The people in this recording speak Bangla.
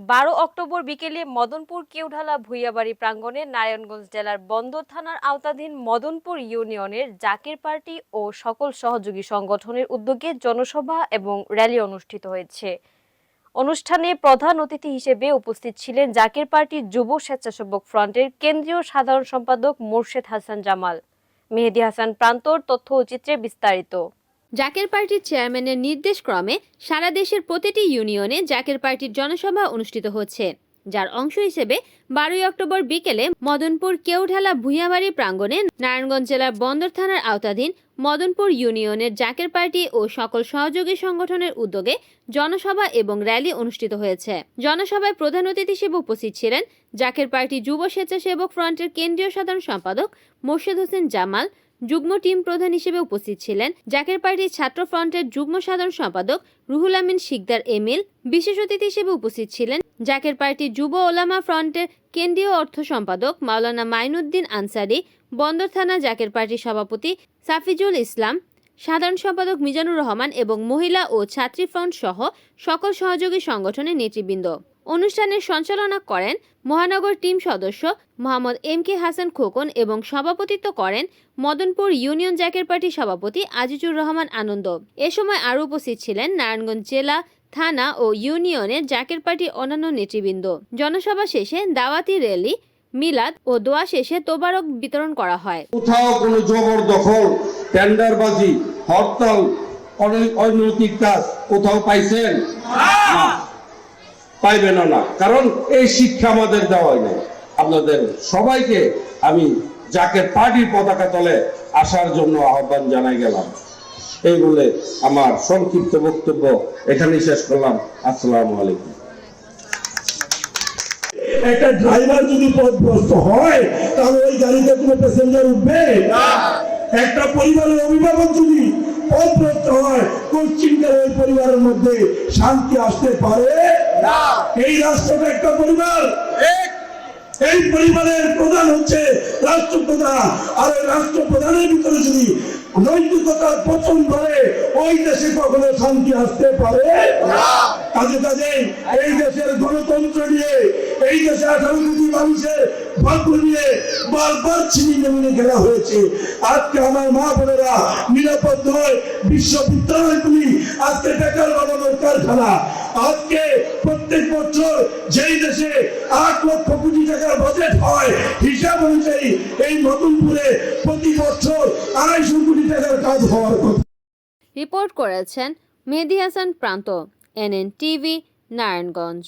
বারো অক্টোবর বিকেলে মদনপুর কেউঢালা ভুইয়াবাড়ি প্রাঙ্গণে নারায়ণগঞ্জ জেলার বন্দর থানার আওতাধীন মদনপুর ইউনিয়নের জাকের পার্টি ও সকল সহযোগী সংগঠনের উদ্যোগে জনসভা এবং র্যালি অনুষ্ঠিত হয়েছে। অনুষ্ঠানে প্রধান অতিথি হিসেবে উপস্থিত ছিলেন জাকের পার্টির যুব স্বেচ্ছাসেবক ফ্রন্টের কেন্দ্রীয় সাধারণ সম্পাদক মোর্শেদ হাসান জামাল। মেহেদি হাসান প্রান্তর, তথ্য ও চিত্রে বিস্তারিত। জাকের পার্টির চেয়ারম্যানের নির্দেশ ক্রমে সারা দেশের প্রতিটি ইউনিয়নে জাকের পার্টির জনসভা অনুষ্ঠিত হচ্ছে, যার অংশ হিসেবে বারোই অক্টোবর বিকেলে মদনপুর কেউঢালা ভুইয়াবাড়ি প্রাঙ্গণে নারায়ণগঞ্জ জেলার বন্দর থানার আওতাধীন মদনপুর ইউনিয়নের জাকের পার্টি ও সকল সহযোগী সংগঠনের উদ্যোগে জনসভা এবং র্যালি অনুষ্ঠিত হয়েছে। জনসভায় প্রধান অতিথি হিসেবে উপস্থিত ছিলেন জাকের পার্টি যুব স্বেচ্ছাসেবক ফ্রন্টের কেন্দ্রীয় সাধারণ সম্পাদক মোর্শেদ হোসেন জামাল যুগ্ম টিম প্রধান হিসেবে উপস্থিত ছিলেন জাকের পার্টির ছাত্র ফ্রন্টের যুগ্ম সাধারণ সম্পাদক রুহুল আমিন শিকদার এমিল। বিশেষ অতিথি হিসেবে উপস্থিত ছিলেন জাকের পার্টির যুব ওলামা ফ্রন্টের কেন্দ্রীয় অর্থ সম্পাদক মাওলানা মাইনুদ্দিন আনসারি, বন্দর থানা জাকের পার্টির সভাপতি সাফিজুল ইসলাম, সাধারণ সম্পাদক মিজানুর রহমান এবং মহিলা ও ছাত্রী ফ্রন্ট সহ সকল সহযোগী সংগঠনের নেতৃবৃন্দ। অনুষ্ঠানের সঞ্চালনা করেন মহানগর টিম সদস্য মোহাম্মদ এম কে হাসান খোকন এবং সভাপতিত্ব করেন মদনপুর ইউনিয়ন জ্যাকের পার্টির সভাপতি আজিজুর রহমান আনন্দ। এ সময় আরও উপস্থিত ছিলেন নারায়ণগঞ্জ জেলা থানা ও ইউনিয়নের জাকের পার্টির অন্যান্য নেতৃবৃন্দ। জনসভা শেষে দাওয়াতি র্যালি মিলাদ ও দোয়া শেষে তোবারক বিতরণ করা হয়। কোথাও কোনো জবরদখল টেন্ডারবাজি হরতাল অনৈ- অনৈতিক কাজ কোথাও পাইছেন? না। পাইবেন না কারণ এই শিক্ষা আমাদের দেওয়া নেই। আপনাদের সবাইকে আমি যাকে পার্টির পতাকা তলে আসার জন্য আহ্বান জানাই গেলাম। এই বলে আমার সংক্ষিপ্ত বক্তব্য এখানেই শেষ করলাম। আসসালামু আলাইকুম। একটা ড্রাইভার যদি পথভ্রষ্ট হয় তাহলে ওই গাড়িতে কোনো প্যাসেঞ্জার উঠবে? একটা পরিবারের অভিভাবক যদি পথভ্রষ্ট হয় কোশ্চিনকার ওই পরিবারের মধ্যে শান্তি আসতে পারে? এই রাষ্ট্রটা একটা পরিবার। এই পরিবারের প্রধান হচ্ছে রাষ্ট্রপ্রধান। আর ওই রাষ্ট্রপ্রধানের ভিতরে যদি নৈতিকতার পচন ধরে ওই দেশে কখনো শান্তি আসতে পারে? কাজে কাজে এই দেশের গণতন্ত্র নিয়ে এই দেশে আঠারো কোটি মানুষের ভাগ্য নিয়ে বারবার ছিনিয়ে নেমে খেলা হয়েছে। আজকে আমার মা বোনেরা নিরাপদ নয় বিশ্ববিদ্যালয়গুলি আজকে বেকার বানানোর কারখানা। আজকে বছর যেই দেশে আট লক্ষ কোটি টাকার বাজেট হয়, হিসাব অনুযায়ী এই নতুনপুরে প্রতি বছর আড়াইশো কোটি টাকার কাজ হওয়ার কথা। রিপোর্ট করেছেন মেহেদি হাসান প্রান্ত, এনএন টিভি, নারায়ণগঞ্জ।